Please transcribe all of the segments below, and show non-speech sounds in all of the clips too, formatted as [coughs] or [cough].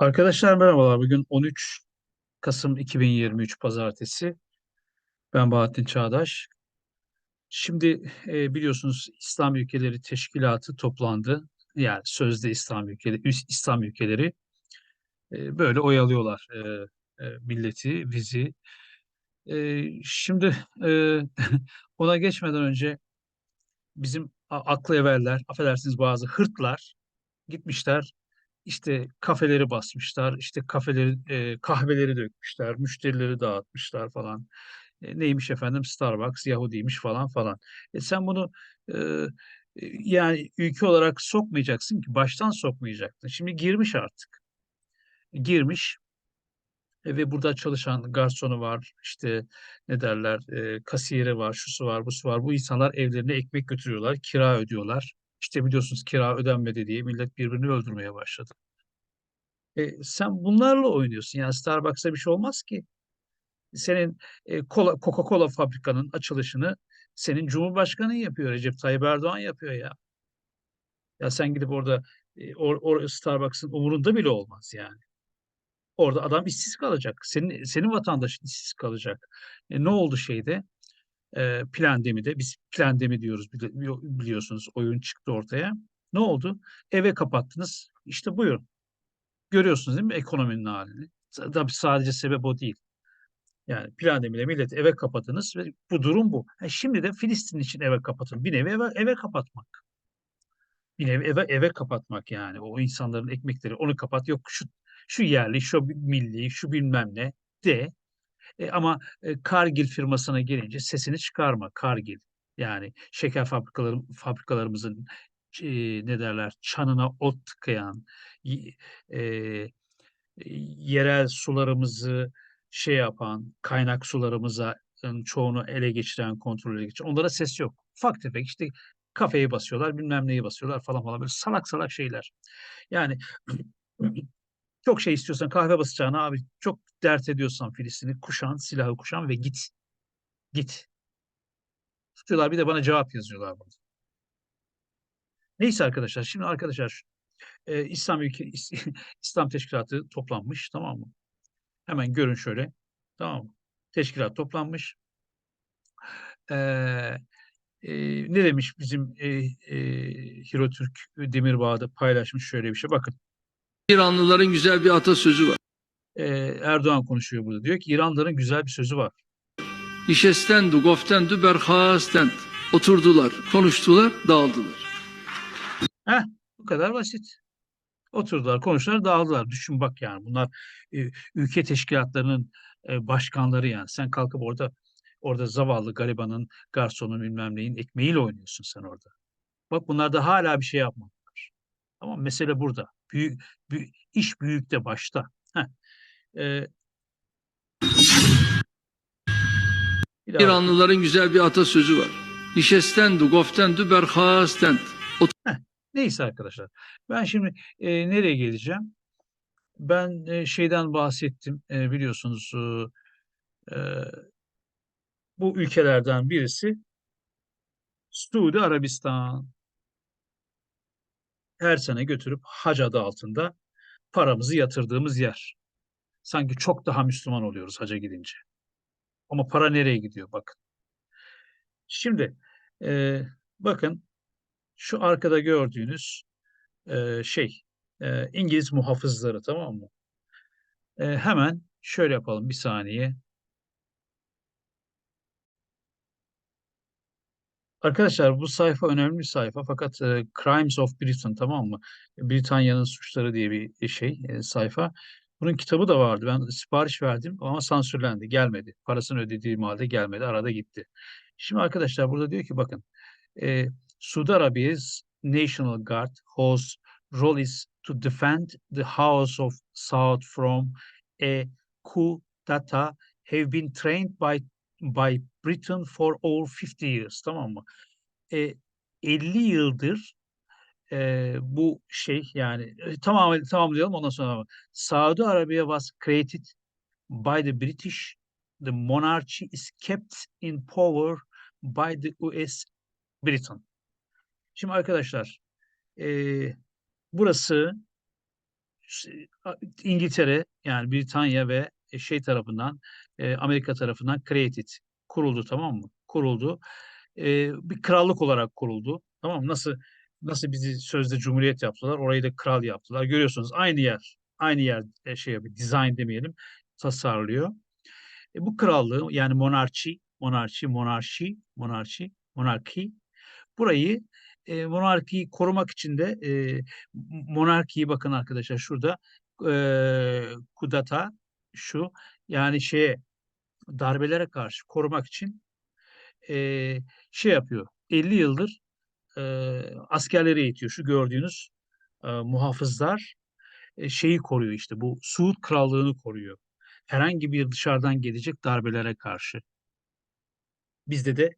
Arkadaşlar merhabalar. Bugün 13 Kasım 2023 Pazartesi. Ben Bahattin Çağdaş. Şimdi e, biliyorsunuz İslam ülkeleri teşkilatı toplandı. Yani sözde İslam ülkeleri, İslam ülkeleri e, böyle oyalıyorlar e, e, milleti, bizi. E, şimdi e, [laughs] ona geçmeden önce bizim aklı evveller, affedersiniz bazı hırtlar gitmişler işte kafeleri basmışlar, işte kafeleri, e, kahveleri dökmüşler, müşterileri dağıtmışlar falan. E, neymiş efendim Starbucks, Yahudiymiş falan falan. E, sen bunu e, e, yani ülke olarak sokmayacaksın ki baştan sokmayacaktın. Şimdi girmiş artık. Girmiş e, ve burada çalışan garsonu var, işte ne derler, e, kasiyeri var, şusu var, busu var. Bu insanlar evlerine ekmek götürüyorlar, kira ödüyorlar. İşte biliyorsunuz kira ödenmedi diye millet birbirini öldürmeye başladı. E, sen bunlarla oynuyorsun. Yani Starbucks'a bir şey olmaz ki. Senin e, Coca-Cola fabrikanın açılışını senin Cumhurbaşkanın yapıyor. Recep Tayyip Erdoğan yapıyor ya. Ya sen gidip orada e, or, or, Starbucks'ın umurunda bile olmaz yani. Orada adam işsiz kalacak. Senin senin vatandaşın işsiz kalacak. E, ne oldu şeyde? E, Plandemi'de biz Plandemi diyoruz bili- biliyorsunuz oyun çıktı ortaya. Ne oldu? Eve kapattınız. İşte buyurun. Görüyorsunuz değil mi ekonominin halini? Tabii sadece sebep o değil. Yani Plandemi'de milleti eve kapatınız ve bu durum bu. Ha, şimdi de Filistin için eve kapatın. Bir nevi eve, eve kapatmak. Bir nevi eve, eve kapatmak yani. O insanların ekmekleri onu kapat. Yok şu şu yerli, şu milli, şu bilmem ne de. E, ama e, Kargil firmasına gelince sesini çıkarma. Kargil. Yani şeker fabrikaları, fabrikalarımızın ne derler çanına ot tıkayan, e, yerel sularımızı şey yapan, kaynak sularımıza çoğunu ele geçiren, kontrol ele geçiren. Onlara ses yok. Ufak tefek işte kafeyi basıyorlar, bilmem neyi basıyorlar falan falan böyle salak salak şeyler. Yani [clears throat] çok şey istiyorsan kahve basacağına abi çok dert ediyorsan Filistin'i kuşan, silahı kuşan ve git. Git. Tutuyorlar bir de bana cevap yazıyorlar burada. Neyse arkadaşlar şimdi arkadaşlar e, İslam ülke [laughs] İslam teşkilatı toplanmış tamam mı? Hemen görün şöyle. Tamam mı? Teşkilat toplanmış. Ee, e, ne demiş bizim e, e, Hirotürk Demirbağ'da paylaşmış şöyle bir şey. Bakın İranlıların güzel bir atasözü var. e, Erdoğan konuşuyor burada. Diyor ki İranlıların güzel bir sözü var. İşestendu, goftendu, berhastent. Oturdular, konuştular, dağıldılar. Heh, bu kadar basit. Oturdular, konuştular, dağıldılar. Düşün bak yani bunlar e, ülke teşkilatlarının e, başkanları yani. Sen kalkıp orada orada zavallı garibanın, garsonun bilmem neyin ekmeğiyle oynuyorsun sen orada. Bak bunlar da hala bir şey yapmadılar. Tamam mesele burada. Büyük, büyük iş büyükte başta. Heh. Ee, İranlıların güzel bir atasözü var. İşestendu, goftendu, berhastent. Neyse arkadaşlar. Ben şimdi e, nereye geleceğim? Ben e, şeyden bahsettim e, biliyorsunuz e, bu ülkelerden birisi Suudi Arabistan. Her sene götürüp hac adı altında paramızı yatırdığımız yer. Sanki çok daha Müslüman oluyoruz haca gidince. Ama para nereye gidiyor bakın. Şimdi e, bakın şu arkada gördüğünüz e, şey e, İngiliz muhafızları tamam mı? E, hemen şöyle yapalım bir saniye. Arkadaşlar bu sayfa önemli bir sayfa fakat e, Crimes of Britain tamam mı? Britanya'nın suçları diye bir şey e, sayfa. Bunun kitabı da vardı. Ben sipariş verdim ama sansürlendi. Gelmedi. Parasını ödediğim halde gelmedi. Arada gitti. Şimdi arkadaşlar burada diyor ki bakın e, Suudi Arabia's National Guard whose role is to defend the House of Saud from a coup d'etat have been trained by by Britain for over 50 years tamam mı? E, 50 yıldır e, bu şey yani e, tamam tamamlayalım ondan sonra Saudi Arabia was created by the British the monarchy is kept in power by the US Britain. Şimdi arkadaşlar e, burası İngiltere yani Britanya ve e, şey tarafından e, Amerika tarafından created kuruldu tamam mı? Kuruldu. E, bir krallık olarak kuruldu. Tamam mı? Nasıl nasıl bizi sözde cumhuriyet yaptılar, orayı da kral yaptılar. Görüyorsunuz aynı yer, aynı yer e, şey yapıyor, design demeyelim, tasarlıyor. E, bu krallığı yani monarşi, monarşi, monarşi, monarşi, monarki burayı e, monarkiyi korumak için de e, monarkiyi bakın arkadaşlar şurada e, kudata şu yani şeye darbelere karşı korumak için e, şey yapıyor. 50 yıldır e, askerleri eğitiyor. Şu gördüğünüz e, muhafızlar e, şeyi koruyor işte bu Suud Krallığını koruyor. Herhangi bir dışarıdan gelecek darbelere karşı. Bizde de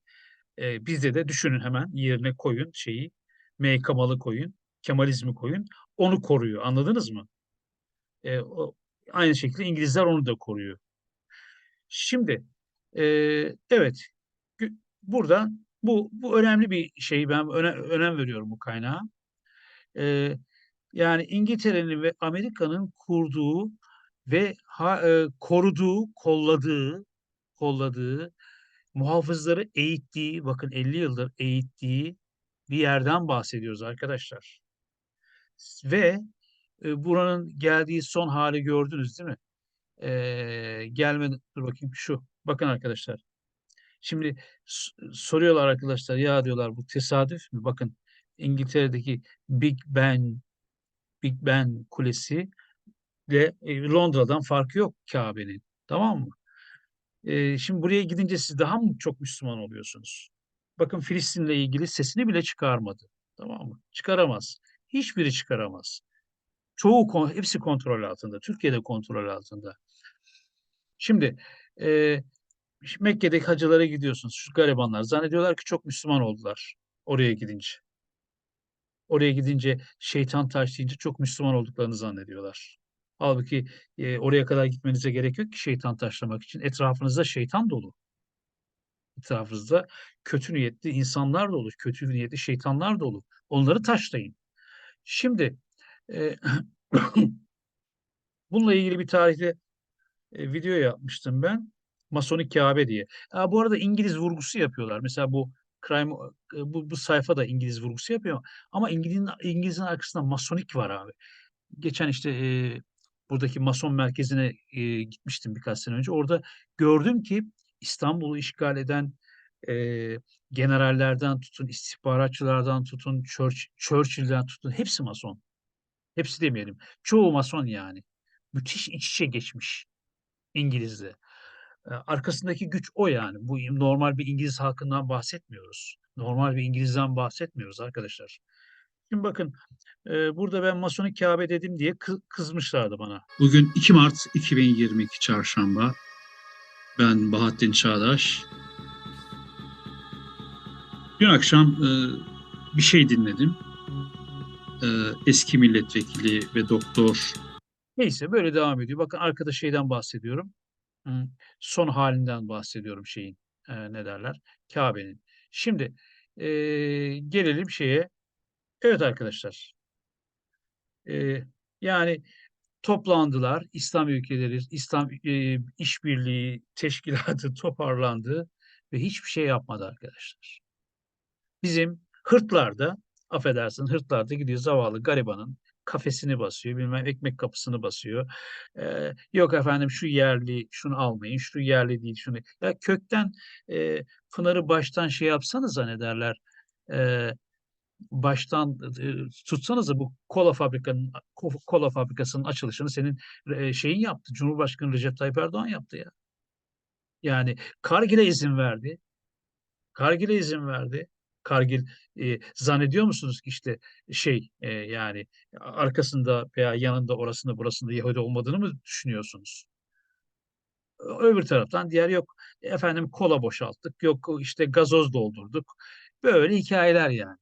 e, bizde de düşünün hemen yerine koyun şeyi M Kemal'ı koyun, Kemalizmi koyun. Onu koruyor. Anladınız mı? E, o, aynı şekilde İngilizler onu da koruyor. Şimdi e, evet burada bu bu önemli bir şey ben öne- önem veriyorum bu kaynağa. E, yani İngiltere'nin ve Amerika'nın kurduğu ve ha, e, koruduğu, kolladığı, kolladığı, muhafızları eğittiği, bakın 50 yıldır eğittiği bir yerden bahsediyoruz arkadaşlar. Ve e, buranın geldiği son hali gördünüz değil mi? E, gelmedi, dur bakayım şu. Bakın arkadaşlar. Şimdi soruyorlar arkadaşlar ya diyorlar bu tesadüf mü? Bakın İngiltere'deki Big Ben Big Ben Kulesi ile e, Londra'dan farkı yok Kabe'nin. Tamam mı? E, şimdi buraya gidince siz daha mı çok Müslüman oluyorsunuz? Bakın Filistin'le ilgili sesini bile çıkarmadı. Tamam mı? Çıkaramaz. Hiçbiri çıkaramaz. Çoğu hepsi kontrol altında. Türkiye'de kontrol altında. Şimdi e, Mekke'deki hacılara gidiyorsunuz. Şu garibanlar zannediyorlar ki çok Müslüman oldular oraya gidince. Oraya gidince şeytan taşlayınca çok Müslüman olduklarını zannediyorlar. Halbuki e, oraya kadar gitmenize gerek yok ki şeytan taşlamak için. Etrafınızda şeytan dolu. Etrafınızda kötü niyetli insanlar dolu, kötü niyetli şeytanlar dolu. Onları taşlayın. Şimdi e, [coughs] bununla ilgili bir tarihte e, video yapmıştım ben. Masonik Kabe diye. Ha, bu arada İngiliz vurgusu yapıyorlar. Mesela bu crime e, bu, bu sayfa da İngiliz vurgusu yapıyor. Ama İngiliz'in İngiliz'in arkasında masonik var abi. Geçen işte e, buradaki mason merkezine e, gitmiştim birkaç sene önce. Orada gördüm ki İstanbul'u işgal eden e, generallerden tutun, istihbaratçılardan tutun, Church, Churchill'den tutun hepsi mason. Hepsi demeyelim. Çoğu mason yani. Müthiş iç içe geçmiş İngiliz'de. E, Arkasındaki güç o yani. Bu normal bir İngiliz halkından bahsetmiyoruz. Normal bir İngiliz'den bahsetmiyoruz arkadaşlar. Şimdi bakın e, burada ben Masonik Kabe dedim diye kı- kızmışlardı bana. Bugün 2 Mart 2022 Çarşamba. Ben Bahattin Çağdaş. Dün akşam e, bir şey dinledim. E, eski milletvekili ve doktor. Neyse böyle devam ediyor. Bakın arkada şeyden bahsediyorum. Son halinden bahsediyorum şeyin. e, ne derler? Kabe'nin. Şimdi e, gelelim şeye. Evet arkadaşlar. E, yani toplandılar. İslam ülkeleri, İslam e, işbirliği teşkilatı [laughs] toparlandı ve hiçbir şey yapmadı arkadaşlar. Bizim hırtlarda, affedersin hırtlarda gidiyor zavallı garibanın kafesini basıyor, bilmem ekmek kapısını basıyor. Ee, yok efendim şu yerli, şunu almayın, şu yerli değil, şunu. Ya kökten e, Pınar'ı baştan şey yapsanız zannederler. E, baştan e, tutsanız bu kola fabrikanın ko- kola fabrikasının açılışını senin e, şeyin yaptı. Cumhurbaşkanı Recep Tayyip Erdoğan yaptı ya. Yani Kargil'e izin verdi. Kargil'e izin verdi. Kargil e, zannediyor musunuz ki işte şey e, yani arkasında veya yanında orasında burasında Yahudi olmadığını mı düşünüyorsunuz? Öbür taraftan diğer yok efendim kola boşalttık yok işte gazoz doldurduk. Böyle hikayeler yani. Ee,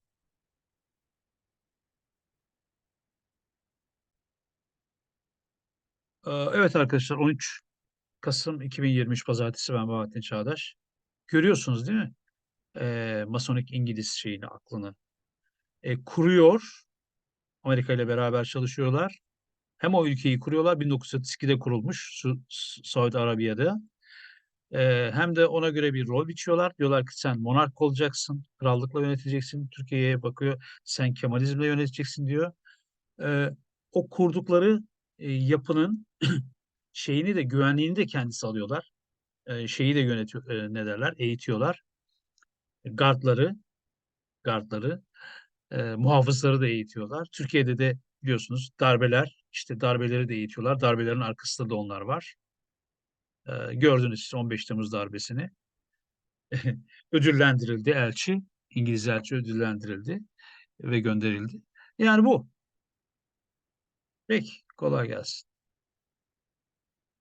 Evet arkadaşlar 13 Kasım 2023 Pazartesi ben Bahattin Çağdaş. Görüyorsunuz değil mi? Ee, Masonik İngiliz şeyini aklını. E, kuruyor. Amerika ile beraber çalışıyorlar. Hem o ülkeyi kuruyorlar 1932'de kurulmuş Su Su Suudi Arabiya'da. Eee, hem de ona göre bir rol biçiyorlar. Diyorlar ki sen monark olacaksın, krallıkla yöneteceksin. Türkiye'ye bakıyor, sen Kemalizmle yöneteceksin diyor. Eee, o kurdukları, eee, yapının [clears throat] şeyini de güvenliğini de kendisi alıyorlar. Eee, şeyi de yönetiyor, eee, ne derler, eğitiyorlar. Gardları, gardları, eee, muhafızları da eğitiyorlar. Türkiye'de de biliyorsunuz darbeler, işte darbeleri de eğitiyorlar. Darbelerin arkasında da onlar var. Eee, gördünüz siz 15 Temmuz darbesini. [laughs] Ödüllendirildi elçi, İngiliz elçi ödüllendirildi ve gönderildi. Yani bu. Peki, kolay gelsin.